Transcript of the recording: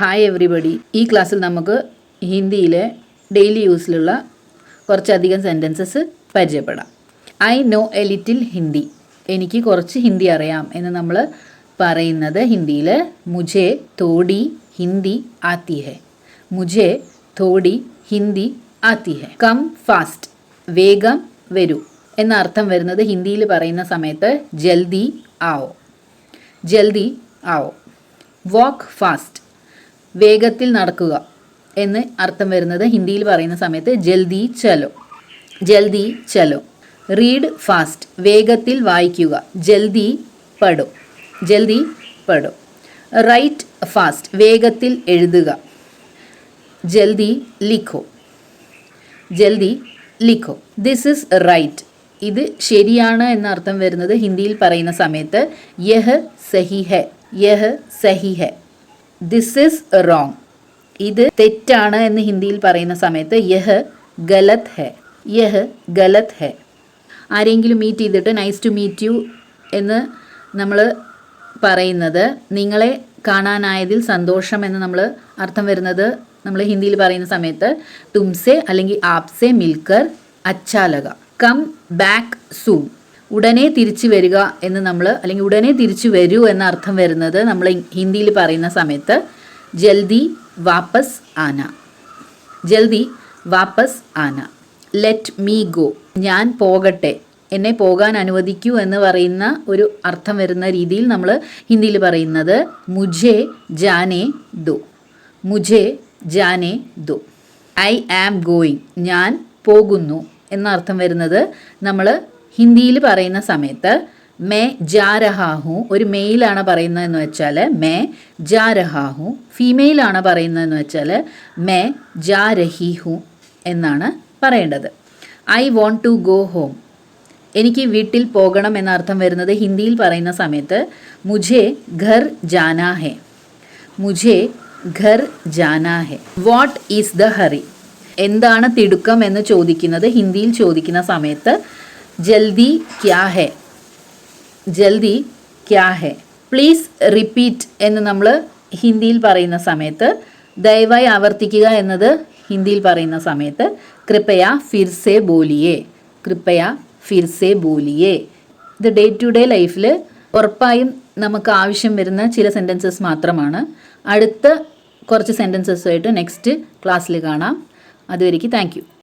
Hi everybody ഈ ക്ലാസ്സിൽ നമുക്ക് ഹിന്ദിയിലെ ഡെയിലി യൂസിലുള്ള കുറച്ചധികം സെന്റൻസസ് പരിചയപ്പെടാം. I know a little Hindi എനിക്ക് കുറച്ച് ഹിന്ദി അറിയാം എന്ന് നമ്മൾ പറയുന്നത് ഹിന്ദിയിൽ മുജേ തോടി ഹിന്ദി ആത്തി ഹെ. മുജേ തോടി ഹിന്ദി ആത്തി ഹെ. കം ഫാസ്റ്റ് വേഗം വരൂ. എന്ന അർത്ഥം വരുന്നത് ഹിന്ദിയിൽ പറയുന്ന സമയത്ത് ജൽദി ആവോ. ജൽദി ആവോ. വാക്ക് ഫാസ്റ്റ് വേഗത്തിൽ നടക്കുക എന്ന് അർത്ഥം വരുന്നത് ഹിന്ദിയിൽ പറയുന്ന സമയത്ത് ജൽദി ചലോ. ജൽദി ചലോ. റീഡ് ഫാസ്റ്റ് വേഗത്തിൽ വായിക്കുക. ജൽദി പടോ ജൽദി പടോ റൈറ്റ് ഫാസ്റ്റ് വേഗത്തിൽ എഴുതുക. ജൽദി ലിഖോ. ജൽദി ലിഖോ. ദിസ് ഇസ് റൈറ്റ് ഇത് ശരിയാണ് എന്ന അർത്ഥം വരുന്നത് ഹിന്ദിയിൽ പറയുന്ന സമയത്ത് യഹ് സഹി ഹെ യഹ് സഹി ഹെ ദിസ് ഇസ് റോങ് ഇത് തെറ്റാണ് എന്ന് ഹിന്ദിയിൽ പറയുന്ന സമയത്ത് യഹ് ഗലത് ഹെ. യഹ് ഗലത് ഹെ. ആരെങ്കിലും മീറ്റ് ചെയ്തിട്ട് നൈസ് ടു മീറ്റ് യു എന്ന് നമ്മൾ പറയുന്നത് നിങ്ങളെ കാണാനായതിൽ സന്തോഷം എന്ന് നമ്മൾ അർത്ഥം വരുന്നത് നമ്മൾ ഹിന്ദിയിൽ പറയുന്ന സമയത്ത് തുംസെ അല്ലെങ്കിൽ ആപ്സെ മിൽക്കർ അച്ചാലക. കം ബാക്ക് സൂൺ ഉടനെ തിരിച്ചു വരിക എന്ന് നമ്മൾ അല്ലെങ്കിൽ ഉടനെ തിരിച്ചു വരൂ എന്ന അർത്ഥം വരുന്നത് നമ്മൾ ഹിന്ദിയിൽ പറയുന്ന സമയത്ത് ജൽദി വാപ്പസ് ആന. ജൽദി വാപ്പസ് ആന. ലെറ്റ് മീ ഗോ ഞാൻ പോകട്ടെ. എന്നെ പോകാൻ അനുവദിക്കൂ എന്ന് പറയുന്ന ഒരു അർത്ഥം വരുന്ന രീതിയിൽ നമ്മൾ ഹിന്ദിയിൽ പറയുന്നത് മുജേ ജാനെ ദോ. മുജേ ജാനെ ദോ. ഐ ആം ഗോയിങ് ഞാൻ പോകുന്നു എന്ന അർത്ഥം വരുന്നത് നമ്മൾ ഹിന്ദിയിൽ പറയുന്ന സമയത്ത് മേ ജാ രഹാഹു ഒരു മെയിലാണ് പറയുന്നതെന്ന് വെച്ചാൽ മേ ജാ രഹാഹു ഫീമെയിലാണ് പറയുന്നതെന്ന് വെച്ചാൽ മേ ജാ രഹി ഹു എന്നാണ് പറയേണ്ടത്. I want to go home. എനിക്ക് വീട്ടിൽ പോകണം എന്ന അർത്ഥം വരുന്നത് ഹിന്ദിയിൽ പറയുന്ന സമയത്ത് മുझे ഘർ ജാനാ ഹെ. മുझे ഘർ ജാനാ ഹെ. What is the hurry? എന്താണ് തിടുക്കം എന്ന് ചോദിക്കുന്നത് ഹിന്ദിയിൽ ചോദിക്കുന്ന സമയത്ത് ജൽദി ക്യാ ഹെ? ജൽദി ക്യാ ഹെ? പ്ലീസ് റിപ്പീറ്റ് എന്ന് നമ്മൾ ഹിന്ദിയിൽ പറയുന്ന സമയത്ത് ദയവായി ആവർത്തിക്കുക എന്നത് ഹിന്ദിയിൽ പറയുന്ന സമയത്ത് കൃപയ ഫിർസെ ബോലിയേ കൃപയ ഫിർസെ ബോലിയേ. ഇത് ഡേ ടു ഡേ ലൈഫിൽ ഉറപ്പായും നമുക്ക് ആവശ്യം വരുന്ന ചില സെന്റൻസസ് മാത്രമാണ്. അടുത്ത കുറച്ച് സെന്റൻസസുമായിട്ട് നെക്സ്റ്റ് ക്ലാസ്സിൽ കാണാം. അതുവരേക്ക് താങ്ക്